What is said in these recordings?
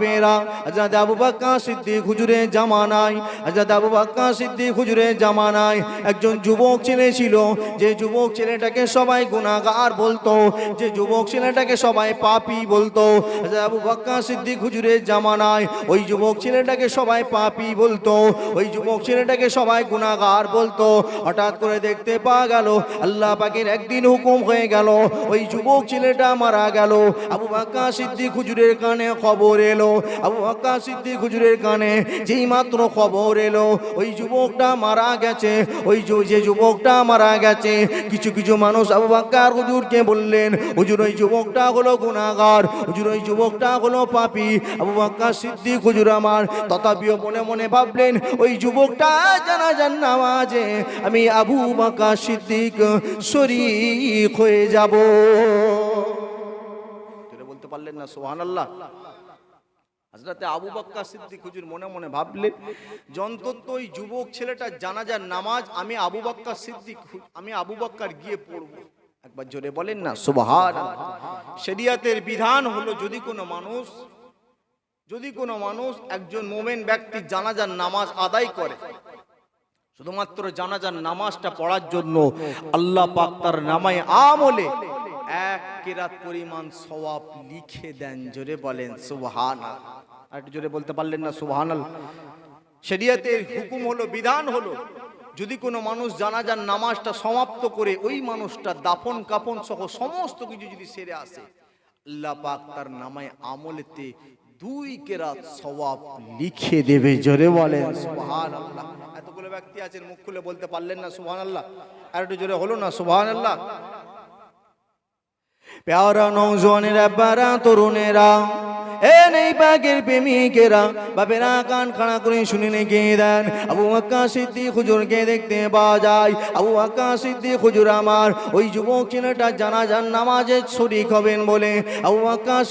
বাপেরা হযরত আবু বকর সিদ্দিক হুজুরের জামানায়, হযরত আবু বকর সিদ্দিক হুজুরের জামানায় একজন যুবক ছেলে ছিল। যে যুবক ছেলেটাকে সবাই গুনাহগার বলতো, যে যুবক ছেলেটাকে সবাই পাপী বলতো। হযরত আবু বকর সিদ্দিক হুজুরের জামানায় ওই যুবক ছেলেটাকে সবাই পাপী বলতো, ওই যুবক ছেলেটাকে সবাই গুনাহগার বলতো। হঠাৎ করে দেখতে পাওয়া গেল, আল্লাহ পাকের একদিন হুকুম হয়ে গেল, ওই যুবক ছেলেটা মারা গেল। আবু বাক্কা সিদ্দিক হুজুরের কানে খবর এলো আবু বাক্কা সিদ্দিক হুজুরের কানে যেই মাত্র খবর এলো, ওই যুবকটা মারা গেছে, ওই যে যুবকটা মারা গেছে, কিছু কিছু মানুষ আবু বাক্কার হুজুরকে বললেন, হুজুর, ওই যুবকটা হলো গুনাহগার, হুজুর, ওই যুবকটা হলো পাপী। আবু বাক্কা সিদ্দিক হুজুর আমার তথাপিও মনে মনে ভাবলেন, ওই যুবকটা জানাজান নামাজে আমি আবু বাক্কা সিদ্দিক শরীক হয়ে যাব। বলতে পারলেন না, সুবহানাল্লাহ। হাজরাতে আবু বাক্কা সিদ্দিক হুজুর মনে মনে ভাবলেন যে অন্তত ওই যুবক ছেলেটা জানাজার নামাজ আমি আবু বাক্কা সিদ্দিক আমি আবু বাক্কার গিয়ে পড়ব। একবার জোরে বলেন না সুবহান শরিয়াতের বিধান হলো যদি কোনো মানুষ, যদি কোনো মানুষ একজন মোমেন ব্যক্তি জানাজার নামাজ আদায় করে, শুধুমাত্র জানাজার নামাজটা পড়ার জন্য আল্লাহ পাক তার নামায় আমলে এক কেরাত পরিমাণ সওয়াব লিখে দেন, জোরে বলেন সুবহান আর একটু জোরে বলতে পারলেন না সুবহান শরিয়াতের হুকুম হলো, বিধান হলো, যদি কোনো মানুষ জানাজার নামাজটা সমাপ্ত করে, ওই মানুষটা দাফন কাপন সহ সমস্ত কিছু যদি সেরে আসে, আল্লাহ পাক তার নামায় আমলেতে দুই কেরাত সওয়াব লিখে দেবে, জোরে বলেন, সুবহানাল্লাহ। এতগুলো ব্যক্তি আছেন, মুখ খুলে বলতে পারলেন না, সুবহানাল্লাহ। আর একটু জোরে হলো না, সুবহানাল্লাহ। প্যারা নৌজনেরা প্যারা তরুণেরা। কান খাড়া করে দেন। আবু আক্কা দেখতে পাওয়া যায়। আবু আক্কা ওই যুবক শরিক হবেন আবু আক্কা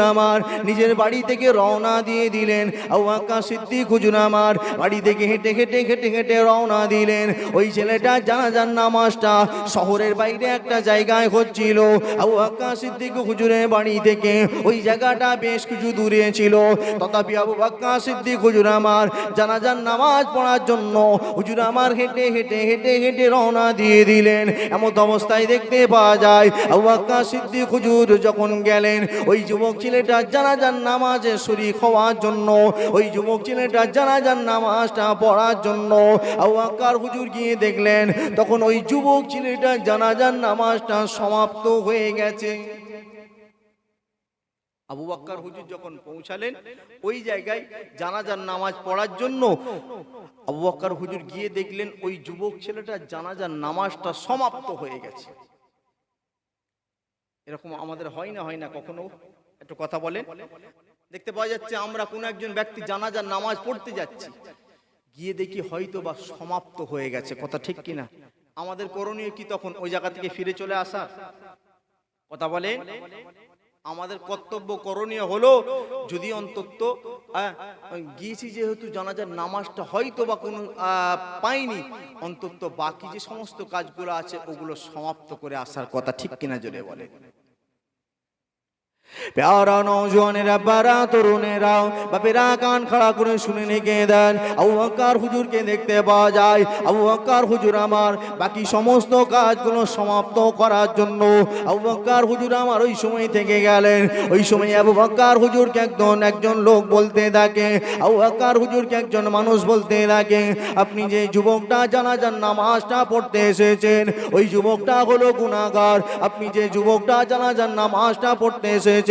আমার, নিজের বাড়ি থেকে রওনা দিয়ে দিলেন। আবু আক্কা সিদ্দিক হুজুর আমার, বাড়ি থেকে হেঁটে হেঁটে হেঁটে হেঁটে রওনা দিলেন। ওই ছেলেটা যান নামাজটা শহরের বাইরে একটা জায়গায় হচ্ছিল। আবু আক্কা সিদ্দিক হুজুরের বাড়ি থেকে ওই জায়গাটা বেশ কিছু দূরে ছিল। তথাপি আবু বাক্কা সিদ্দিক হুজুর আমার জানাজান নামাজ পড়ার জন্য হুজুর আমার হেঁটে হেঁটে হেঁটে হেঁটে রওনা দিয়ে দিলেন। এমন অবস্থায় দেখতে পাওয়া যায়, আবু আক্কা সিদ্দিক হুজুর যখন গেলেন, ওই যুবক ছেলেটা জানাজান নামাজে শরীক হওয়ার জন্য, ওই যুবক ছেলেটা জানাজান নামাজটা পড়ার জন্য আবু আক্কার হুজুর গিয়ে দেখলেন। তখন ওই যুবক ছেলেটা জানাজান নামাজটা সমাপ্ত হয়ে গেছে। আবু বাক্কার হুজুর যখন পৌঁছালেন ওই জায়গায় জানাজার নামাজ পড়ার জন্য আবু বাক্কার হুজুর গিয়ে দেখলেন ওই যুবক ছেলেটা জানাজার নামাজটা সমাপ্ত হয়ে গেছে। এরকম আমাদের হয় না হয় না কখনো? একটু কথা বলেন। দেখতে পাওয়া যাচ্ছে আমরা কোন একজন ব্যক্তি জানাজার নামাজ পড়তে যাচ্ছি গিয়ে দেখি হয়তো বা সমাপ্ত হয়ে গেছে। কথা ঠিক কিনা? আমাদের করণীয় কি তখন? ওই জায়গা থেকে ফিরে চলে আসা কথা বলে আমাদের কর্তব্য করণীয় হলো যদি অন্তত গিয়েছি যেহেতু জানাজার নামাজটা হয়তো বা কোনো পাইনি, অন্তত বাকি যে সমস্ত কাজগুলো আছে ওগুলো সমাপ্ত করে আসার কথা ঠিক কিনা জোরে বলে প্যারা নৌজওয়ানেরা বারা তরুণেরা, বাপেরা কান খাড়া করে শুনে লেগে দেন। আবু আক্কার হুজুরকে দেখতে পাওয়া যায়, আবু আক্কার হুজুর আমার বাকি সমস্ত কাজগুলো সমাপ্ত করার জন্য। আবু আক্কার হুজুর আমার ওই সময় থেকে গেলেন। ওই সময় আবু আক্কার হুজুরকে একজন একজন লোক বলতে থাকে। আবু আক্কার হুজুরকে একজন মানুষ বলতে থাকে, আপনি যে যুবকটা জানাজান নামাজটা পড়তে এসেছেন, ওই যুবকটা হলো গুনাহগার। আপনি যে যুবকটা জানাজান নামাজটা পড়তে এসেছেন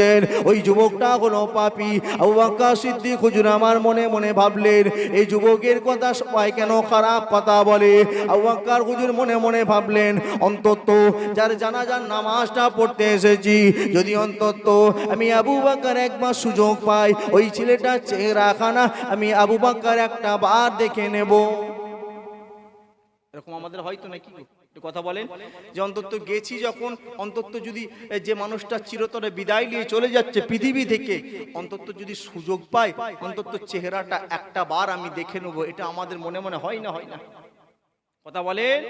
ওই যুবকটা হলো পাপী। আবু বাক্কা সিদ্দিক হুজুর আমার মনে মনে ভাবলেন, এই যুবকের কথা সবাই কেন খারাপ কথা বলে? আবু বাক্কার হুজুর মনে মনে ভাবলেন, অন্তত যার জানাজান নামাজটা পড়তে এসেছি, যদি অন্তত আমি আবু বাক্কার একবার সুযোগ পাই, ওই ছেলেটা ছেলেটার চেহারাখানা আমি আবু বাক্কার একটা বার দেখে নেব। এরকম আমাদের হয়তো নাকি? কথা বলেন। যে অন্তত গেছি যখন অন্তত যদি যে মানুষটা চিরতরে বিদায় নিয়ে চলে যাচ্ছে পৃথিবী থেকে অন্তত যদি সুযোগ পাই অন্তত চেহারাটা একটা বার আমি দেখে নেব এটা আমাদের মনে মনে হয় না হয় না। কথা বলেন।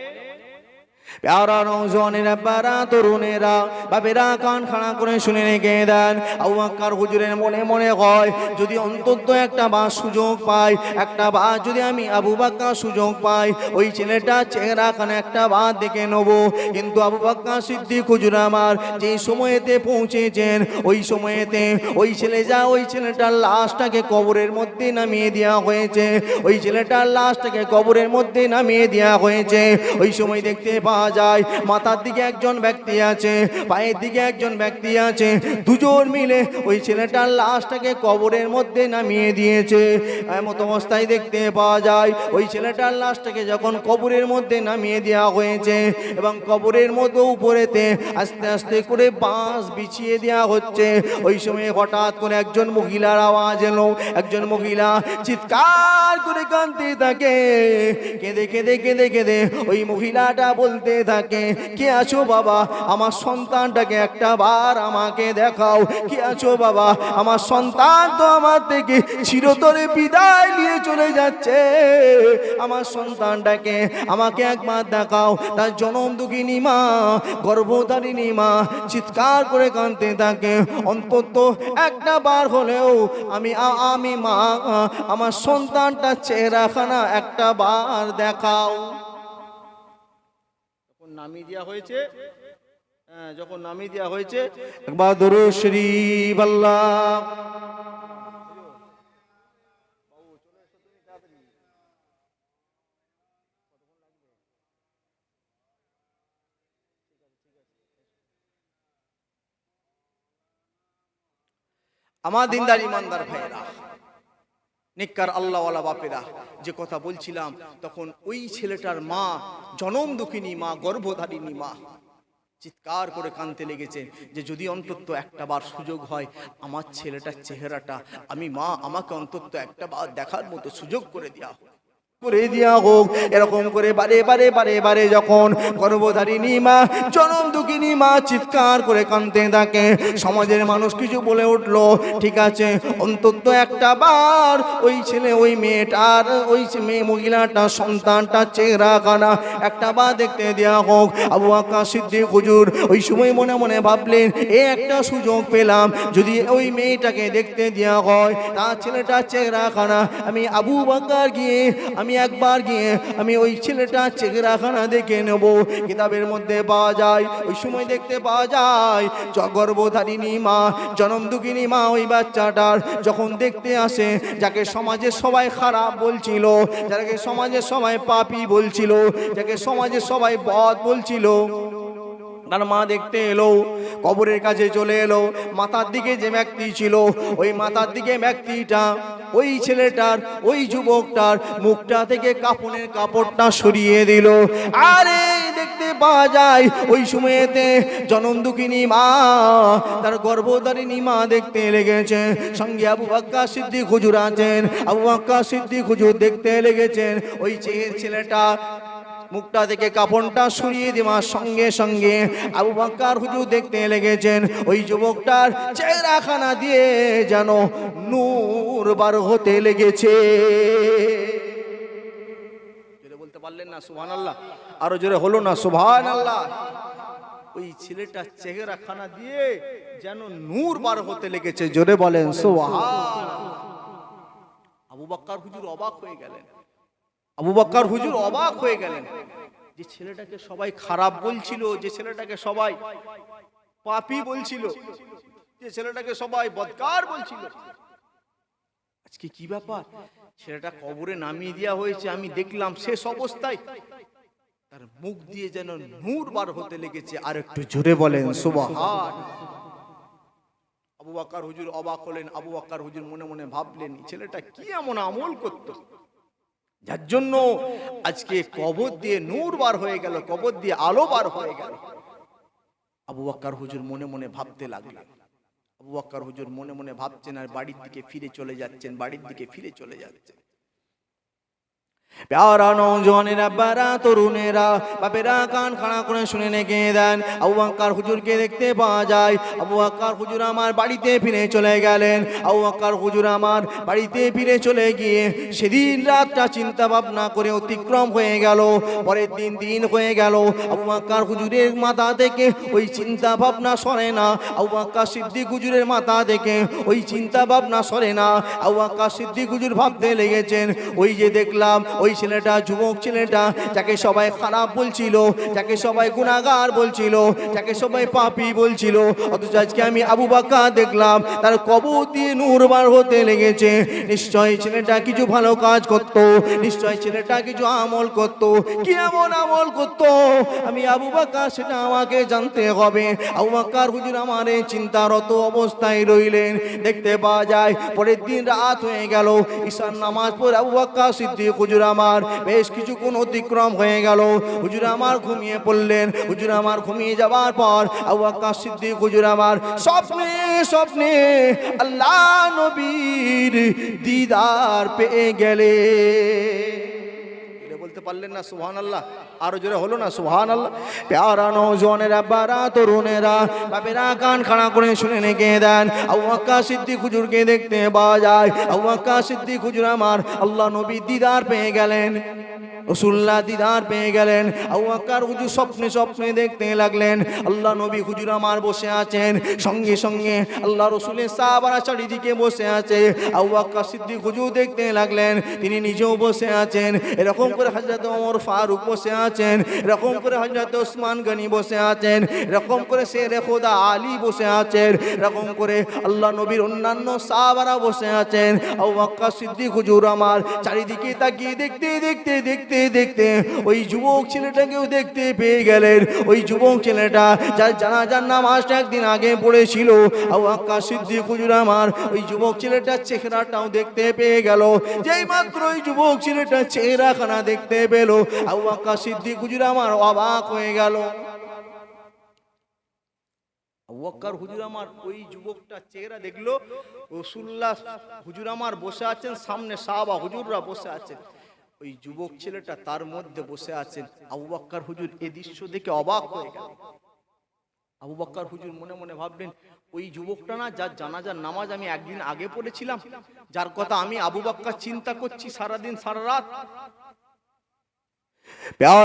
প্যারা নৌজনেরা প্যারা তরুণেরা, বাপেরা কান খাড়া করে শুনে রেখে দেন। আবু আক্কার হুজুরের মনে মনে হয় যদি অন্তত একটা বা সুযোগ পাই, একটা বা যদি আমি আবু বাক্কা সুযোগ পাই, ওই ছেলেটা চেহারা খানে একটা বা দেখে নেব। কিন্তু আবু বাক্কা সিদ্দিক হুজুর আমার যে সময়েতে পৌঁছেছেন, ওই সময়েতে ওই ছেলে যা, ওই ছেলেটার লাশটাকে কবরের মধ্যে নামিয়ে দেওয়া হয়েছে। ওই ছেলেটার লাশটাকে কবরের মধ্যে নামিয়ে দেওয়া হয়েছে। ওই সময় দেখতে পাওয়া যায়। মাথার দিকে একজন ব্যক্তি আছে, পায়ের দিকে একজন ব্যক্তি আছে, দুজন মিলে ওই ছেলেটার লাশটাকে কবরের মধ্যে নামিয়ে দিয়েছে। এমত অবস্থায় দেখতে পাওয়া যায়, ওই ছেলেটার লাশটাকে যখন কবরের মধ্যে নামিয়ে দেওয়া হয়েছে এবং কবরের মধ্যে উপরেতে আস্তে আস্তে করে বাঁশ বিছিয়ে দেওয়া হচ্ছে, ওই সময় হঠাৎ করে একজন মহিলার আওয়াজ এলো। একজন মহিলা চিৎকার করে কাঁদতে থাকে। কেঁদে কেঁদে কেঁদে কেঁদে ওই মহিলাটা বলতে থাকে। কে আছো বাবা? আমার সন্তানটাকে একটা বার আমাকে দেখাও। কে আছো বাবা? আমার সন্তান তো আমার থেকে চিরতরে বিদায় নিয়ে চলে যাচ্ছে। আমার সন্তানটাকে আমাকে একবার দেখাও। তার জনম দুঃখিনী মা, গর্ভধারিণী মা চিৎকার করে কাঁদতে থাকে। অন্তত একটা বার হলেও আমি আমি মা, আমার সন্তানটা চেহারাখানা একটা বার দেখাও। নামিয়ে দেওয়া হয়েছে। হ্যাঁ, যখন নামিয়ে দেওয়া হয়েছে একবার দরু শরীফ আল্লাহ। আমার দিনদার ইমানদার ভাইয়েরা নিকার আল্লাহওয়ালা বাপেরা, যে কথা বলছিলাম, তখন ওই ছেলেটার মা জনম দুঃখিনী মা, গর্ভধারিণী মা, চিৎকার করে কানতে লেগেছে যে যদি অন্তত একটা বার সুযোগ হয়, আমার ছেলেটার চেহারাটা, আমি মা, আমাকে অন্তত একটা বার দেখার মতো সুযোগ করে দেওয়া হোক। করে হোক। এরকম করে বারে বারে বারে বারে যখন গর্ভধারিণী মা জনম দুঃখিনী মা চিৎকার করে কানতে থাকে, সমাজের মানুষ কিছু বলে উঠল, ঠিক আছে, অন্তত একটা বার ওই ছেলে, ওই মেয়েটার, ওই মেয়ে মহিলাটা সন্তানটা চেহারা কানা একটা বার দেখতে দেওয়া হোক। আবু আকা সিদ্দিক হুজুর ওই সময় মনে মনে ভাবলেন, এ একটা সুযোগ পেলাম, যদি ওই মেয়েটাকে দেখতে দেওয়া হয়, তার ছেলেটার চেহারা খানা আমি আবু বাকার গিয়ে, আমি একবার গিয়ে আমি ওই ছেলেটার চেহারাখানা দেখে নেব। কিতাবের মধ্যে পাওয়া যায়, ওই সময় দেখতে পাওয়া যায় গর্ভধারিণী মা জনম দুঃখিনী মা ওই বাচ্চাটার যখন দেখতে আসে, যাকে সমাজে সবাই খারাপ বলছিল, যাকে সমাজে সবাই পাপি বলছিল, যাকে সমাজে সবাই বধ বলছিল। তার মা দেখতে এলো, কবরের কাছে চলে এলো। মাথার দিকে যে ব্যক্তি ছিল, ওই মাথার দিকে ব্যক্তিটা, ওই ছেলেটার, ওই যুবকটার মুখটা থেকে কাপড়ের কাপড়টা সরিয়ে দিল। আরে, দেখতে পাওয়া যায়, ওই সময়েতে জনম দুঃখিনী মা, তার গর্ভধারিণী মা দেখতে লেগেছে। সঙ্গে আবু আক্কা সিদ্দিক হুজুর আছেন। আবু আক্কা সিদ্দিক হুজুর দেখতে লেগেছেন। ওই ছেলেটা মুখটা থেকে কাপড়টা সরিয়ে দেওয়ার সঙ্গে সঙ্গে আবু বাক্কার হুজুর দেখতে লেগেছেন। ওই যুবকটার চেহারাখানা দিয়ে যেন নূর বার হতে লেগেছে। বলতে পারলেন না আল্লাহ আরও জোরে হলো না আল্লাহ ওই চেহারাখানা দিয়ে যেন নূর বার হতে লেগেছে। জোরে বলেন আবু বাক্কার হুজুর অবাক হয়ে গেলেন। আবু বাক্কার হুজুর অবাক হয়ে গেলেন। যে ছেলেটাকে সবাই খারাপ বলছিল, যে ছেলেটাকে সবাই পাপি বলছিল, যে ছেলেটাকে সবাই বদকার বলছিল। আজকে কি ব্যাপার? ছেলেটা কবরে নামিয়ে দেওয়া হয়েছে, আমি দেখলাম শেষ অবস্থায়। তার মুখ দিয়ে যেন নূর বার হতে লেগেছে, আর একটু জোরে বলেন, সুবহান। আবু বাক্কার হুজুর অবাক হলেন, আবু বাক্কার হুজুর মনে মনে ভাবলেন, ছেলেটা কি এমন আমল করতো? যার জন্য আজকে কবর দিয়ে নূর বার হয়ে গেল, কবর দিয়ে আলো বার হয়ে গেল। আবু আকার হুজুর মনে মনে ভাবতে লাগলেন। আবু আকার হুজুর মনে মনে ভাবছেন, আর বাড়ির দিকে ফিরে চলে যাচ্ছেন, বাড়ির দিকে ফিরে চলে যাচ্ছেন। প্যারা নৌজওয়ানের আব্বারা তরুণেরা, বাপেরা কান খাড়া করে শুনে নেগে দেন। আবু আক্কার হুজুরকে দেখতে পাওয়া যায়, আবু আক্কার হুজুর আমার বাড়িতে ফিরে চলে গেলেন। আবু আক্কার হুজুর আমার বাড়িতে ফিরে চলে গিয়ে সেদিন রাতটা চিন্তা ভাবনা করে অতিক্রম হয়ে গেল, পরের দিন দিন হয়ে গেল। আবু আক্কার হুজুরের মাথা থেকে ওই চিন্তা ভাবনা সরে না, আবু আক্কার সিদ্দিক হুজুরের মাথা থেকে ওই চিন্তা ভাবনা সরে না। আবু আক্কার সিদ্দিক হুজুর ভাবতে লেগেছেন, ওই যে দেখলাম ওই ছেলেটা যুবক ছেলেটা, যাকে সবাই খারাপ বলছিল, যাকে সবাই গুণাগার বলছিল, যাকে সবাই পাপি বলছিল, অথচ আজকে আমি আবু বাক্কা দেখলাম, তার কবর দিয়ে নূর বার হতে লেগেছে। নিশ্চয় ছেলেটা কিছু ভালো কাজ করত, নিশ্চয় ছেলেটা কিছু আমল করত, কি এমন আমল করত? আমি আবু বাক্কা সেটা আমাকে জানতে হবে। আবু বাক্কার হুজুর আমার এই চিন্তারত অবস্থায় রইলেন। দেখতে পাওয়া যায়, পরের দিন রাত হয়ে গেল ঈশান নামাজ পড়ে আবু বাক্কা সিদ্দিক হুজুর আমার। বেশ কিছুক্ষণ অতিক্রম হয়ে গেল। হুজুর আমার ঘুমিয়ে পড়লেন। হুজুর আমার ঘুমিয়ে যাওয়ার পর আবু আকাশ সিদ্দিক হুজুর আমার স্বপ্নে স্বপ্নে আল্লাহ নবীর দিদার পেয়ে গেলে বলতে পারলেন না সুহান আল্লাহ আরও জোরে হলো না সুহান আল্লাহ প্যারা নৌজওয়ানেরা বারা তরুণেরা, বাপেরা কান খাড়া করে শুনে নেকে দেন। আবু আক্কা সিদ্দিক হুজুরকে দেখতে পাওয়া যায়। আবু আক্কা সিদ্দিক হুজুর আমার আল্লাহ নবী দিদার পেয়ে গেলেন। রসুল্লাহ দিদার পেয়ে গেলেন। আবু আক্কার হুজুর স্বপ্নে স্বপ্নে দেখতে লাগলেন। আল্লাহ নবী হুজুর আমার বসে আছেন। সঙ্গে সঙ্গে আল্লাহ রসুলের সাহাবারা চারিদিকে বসে আছে। আবু আক্কার সিদ্দিক হুজুর দেখতে লাগলেন। তিনি নিজেও বসে আছেন। এরকম করে হজরত ওমর ফারুক বসে আছেন এরকম করে হজরত ওসমান গনি বসে আছেন, এরকম করে শেরে খোদা আলী বসে আছেন, এরকম করে আল্লাহ নবীর অন্যান্য সাহাবারা বসে আছেন, আবু আক্কার সিদ্দিক হুজুর আমার, চারিদিকে তাকিয়ে দেখতে দেখতে দেখতে দেখতে ওই যুবক ছেলেটাকেও দেখতে পেয়ে গেলেন। ওই যুবক ছেলেটা যার জানাজার নামাজটা একদিন আগে পড়েছিল, আবু আক্কার সিদ্দিক হুজুর আমার, ওই যুবক ছেলেটার চেহারাটাও দেখতে পেয়ে গেল। যেই মাত্র ওই যুবক ছেলেটার চেহারাখানা দেখতে পেল, আবু আক্কার সিদ্দিক হুজুর আমার অবাক হয়ে গেল। ওয়াক্কার হুজুর আমার ওই যুবকটা চেহারা দেখল, রসুল্লাহ হুজুর আমার বসে আছেন, সামনে সাহাবা হুজুররা বসে আছেন। ওই যুবক ছেলেটা তার মধ্যে বসে আছেন। আবু বাক্কার হুজুর এ দৃশ্য দেখে অবাক হয়ে গেল। আবু বাক্কার হুজুর মনে মনে ভাবলেন, ওই যুবকটা না যার জানাজার নামাজ আমি একদিন আগে পড়েছিলাম, যার কথা আমি আবু বাক্কার চিন্তা করছি সারাদিন, সারা রাত। আমি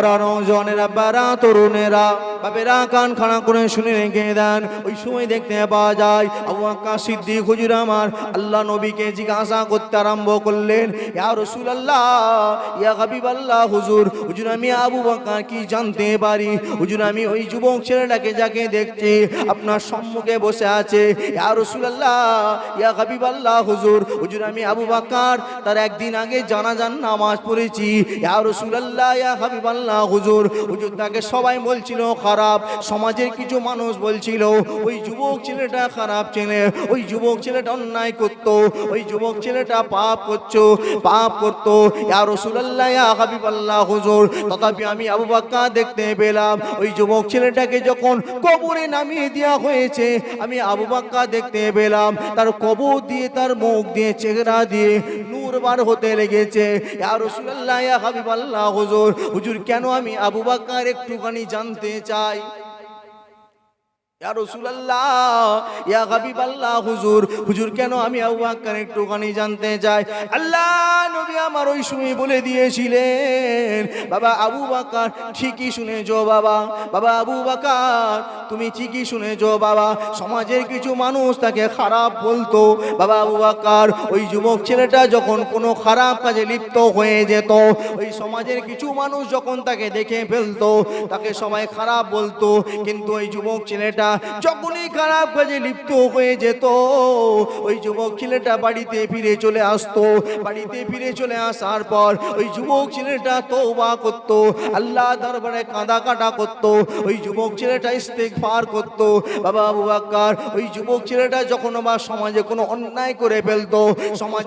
কি জানতে পারি? হুজুর আমি ওই যুবক ছেলেটাকে যাকে দেখছি, আপনার সম্মুখে বসে আছে। ইয়া রসুল আল্লাহ হুজুর হুজুর আমি আবু বাক্কার তার একদিন আগে জানাজান নামাজ পড়েছি। হাবিব হুজুর। হুজুর তাকে সবাই বলছিল, খারাপ। সমাজের কিছু মানুষ বলছিল, ওই যুবক ছেলেটা খারাপ ছেলে, ওই যুবক ছেলেটা অন্যায় করত, ওই যুবক ছেলেটা পাপ করছ, পাপ করত। ইয়া রসুলাল্লাহ, ইয়া হাবিব আল্লাহ হুজুর। তথাপি আমি আবু বাক্কা দেখতে পেলাম, ওই যুবক ছেলেটাকে যখন কবরে নামিয়ে দেওয়া হয়েছে, আমি আবু বাক্কা দেখতে পেলাম, তার কবর দিয়ে তার মুখ দিয়ে চেহারা দিয়ে নূর বার হতে লেগেছে। ইয়া রসুলাল্লাহ, ইয়া হাবিব আল্লাহ হুজুর। হুজুর, কেন আমি আবু বাক্কার একটুখানি জানতে চাই? ইয়া রাসূলুল্লাহ, ইয়া হাবিবাল্লাহ, হুজুর। হুজুর, কেন আমি আবু বকর একটুখানি জানতে চাই? আল্লাহ নবী আমার ওই সময় বলে দিয়েছিলেন, বাবা আবু বকর ঠিকই শুনেছো বাবা। বাবা আবু বকর তুমি ঠিকই শুনেছো বাবা। সমাজের কিছু মানুষ তাকে খারাপ বলতো। বাবা আবু বকর ওই যুবক ছেলেটা যখন কোনো খারাপ কাজে লিপ্ত হয়ে যেত, ওই সমাজের কিছু মানুষ যখন তাকে দেখে ফেলতো, তাকে সবাই খারাপ বলতো। কিন্তু ওই যুবক ছেলেটা যখনই খারাপ কাজে লিপ্ত হয়ে যেত, ওই যুবক ছেলেটা বাড়িতে ফিরে চলে আসতো। বাড়িতে ফিরে চলে আসার পর ওই যুবক ছেলেটা তওবা করতো আল্লাহ দরবারে কাঁদা কাটা করতো, ওই যুবক ছেলেটা ইস্তেগফার করতো। বাবা আবু বাক্কার, ওই যুবক ছেলেটা যখন আবার সমাজে কোনো অন্যায় করে ফেলতো, সমাজ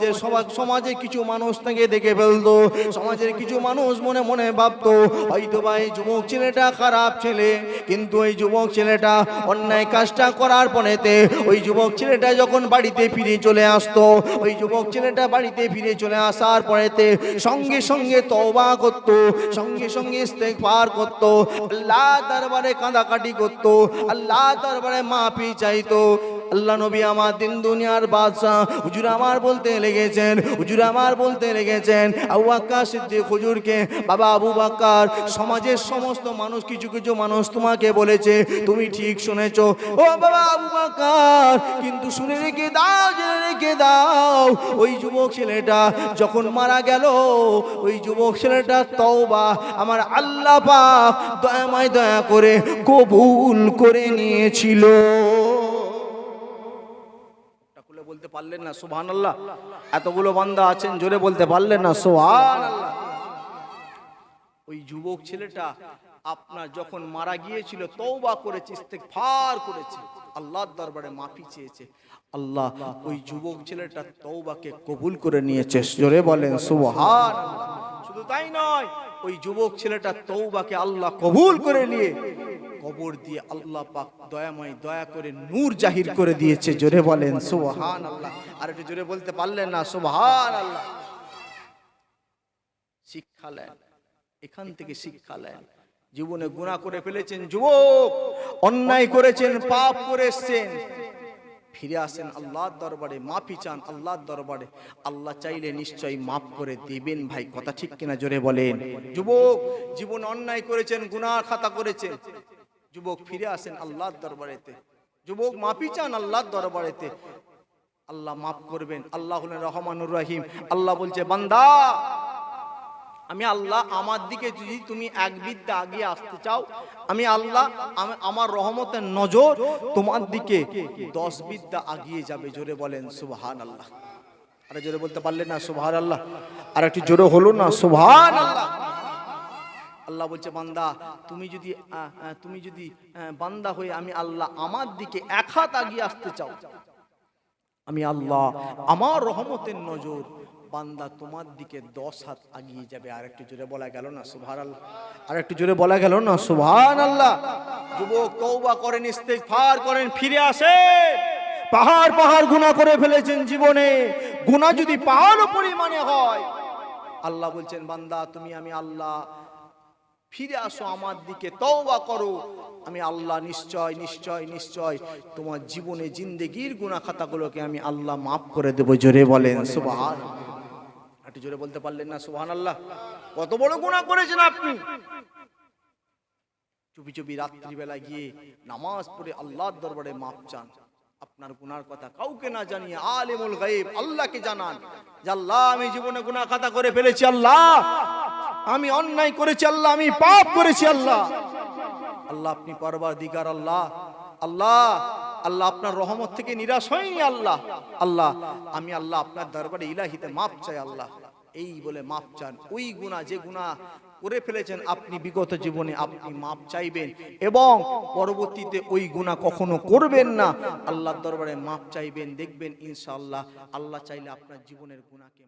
সমাজে কিছু মানুষ তাকে দেখে ফেলতো, সমাজের কিছু মানুষ মনে মনে ভাবতো হয়তো বা এই যুবক ছেলেটা খারাপ ছেলে, কিন্তু এই যুবক ছেলেটা অন্যায় কাজটা করার পরেতে ওই যুবক ছেলেটা যখন বাড়িতে ফিরে চলে আসতো, ওই যুবক ছেলেটা বাড়িতে ফিরে চলে আসার পরেতে সঙ্গে সঙ্গে তবা করত, সঙ্গে সঙ্গে ইস্তেগফার করত আল্লাহ দরবারে কাঁদাকাটি করত আল্লাহ দরবারে মাফি চাইতো। আল্লাহ নবী আমার দিন দুনিয়ার বাদশাহ। হুজুর আমার বলতে লেগেছেন, হুজুর আমার বলতে লেগেছেন। আবু বাক্কার সিদ্দিক হুজুরকে, বাবা আবু বাক্কার সমাজের সমস্ত মানুষ, কিছু কিছু মানুষ তোমাকে বলেছে, তুমি ঠিক শুনেছো। ও বাবা আবু বাক্কার কিন্তু শুনে রেখে দাও, জেনে রেখে দাও, ওই যুবক ছেলেটা যখন মারা গেল, ওই যুবক ছেলেটা তওবা আমার আল্লাহ পাক দয়াময় দয়া করে কবুল করে নিয়েছিল। খুলে বলতে পারলেন না সুবহান আল্লাহ এতগুলো বান্দা আছেন জোরে বলতে পারলেন না সুবহান আল্লাহ ওই যুবক ছেলেটা আপনার যখন মারা গিয়েছিল তওবা করেছে ইস্তেগফার করেছে। আল্লাহর দরবারে মাফি চেয়েছে। আল্লাহ ওই যুবক ছেলেটা তওবাকে কবুল করে নিয়েছে জোরে বলেন সুবহান শুধু তাই নয় ওই যুবক ছেলেটা তৌবাকে আল্লাহ কবুল করে নিয়ে কবর দিয়ে আল্লাহ পাক দয়াময় দয়া করে নূর জাহির করে দিয়েছে। জোরে বলেন সুবহান আল্লাহ আর একটু জোরে বলতে পারলেন না সুবহান আল্লাহ শিক্ষা নেন, এখান থেকে শিক্ষা নেন। জীবনে গুণা করে ফেলেছেন যুবক, অন্যায় করেছেন, পাপ করে ফিরে আসেন আল্লাহর দরবারে, মাফি চান আল্লাহর দরবারে। আল্লাহ চাইলে নিশ্চয়ই মাফ করে দিবেন ভাই, কথা ঠিক কিনা জোরে বলেন? যুবক, জীবন অন্যায় করেছেন, গুনাহ খাতা করেছেন। যুবক ফিরে আসেন আল্লাহর দরবারেতে। যুবক মাফি চান আল্লাহর দরবারেতে। আল্লাহ মাফ করবেন। আল্লাহ হলেন রহমানুর রহিম। আল্লাহ বলছে বান্দা আমি আল্লাহ আমার দিকে যদি তুমি এক বিদ্যা আগিয়ে আসতে চাও আমি আল্লাহ আমি- আমার রহমতের নজর তোমার দিকে দশ বিদ্যা আগিয়ে যাবে। জোরে বলেন সুবহান আল্লাহ আরে জোরে বলতে পারলেন না সুবহান আল্লাহ আর একটু জোরে হলো না সুবহান আল্লাহ আল্লাহ বলছে, বান্দা, তুমি যদি তুমি যদি বান্দা হয়ে আমি আল্লাহ আমার দিকে এক হাত আগিয়ে আসতে চাও, আমি আল্লাহ আমার রহমতের নজর, বান্দা তোমার দিকে দশ হাত আগিয়ে যাবে। আর একটু জোরে বলা গেল না সুভার আল্লাহ আর একটু জোরে বলা গেল না সুভান আল্লাহ যুবক তৌবা করেন, ইস্তেগফার করেন, ফিরে আসে। পাহাড় পাহাড় গুনাহ করে ফেলেছেন জীবনে। গুনাহ যদি পাহাড় পরিমাণে হয়, আল্লাহ বলছেন, বান্দা, তুমি আমি আল্লাহ ফিরে আসো আমার দিকে তওবা করো। আমি আল্লাহ নিশ্চয় নিশ্চয় নিশ্চয় তোমার জীবনে জিন্দেগির গুনাহ খাতাগুলোকে আমি আল্লাহ মাফ করে দেব। জোরে বলেন সুবহান একটু জোরে বলতে পারলেন না সুবহান আল্লাহ কত বড় গুনাহ করেছেন আপনি। চুপি চুপি রাত্রিবেলা গিয়ে নামাজ পড়ে আল্লাহর দরবারে মাপ চান। আপনার গুনার কথা কাউকে না জানিয়ে আলিমুল গায়েব আল্লাহকে জানান যে আল্লাহ আমি জীবনে গুনাহ খাতা করে ফেলেছি আল্লাহ। আমি অন্যায় করেছি আল্লাহ, আমি পাপ করেছি আল্লাহ। আল্লাহ, আপনি পরবার দিগার আল্লাহ। আল্লাহ আল্লাহ আপনার রহমত থেকে নিরাশ হয়নি আল্লাহ। আল্লাহ, আমি আল্লাহ আপনার দরবারে ইলাহিতে মাপ চাই আল্লাহ। এই বলে মাপ চান। ওই গুণা যে গুণা করে ফেলেছেন, আপনি বিগত জীবনে আপনি মাপ চাইবেন এবং পরবর্তীতে ওই গুণা কখনো করবেন না। আল্লাহর দরবারে মাপ চাইবেন, দেখবেন ইনশাআল্লাহ, আল্লাহ চাইলে আপনার জীবনের গুণাকে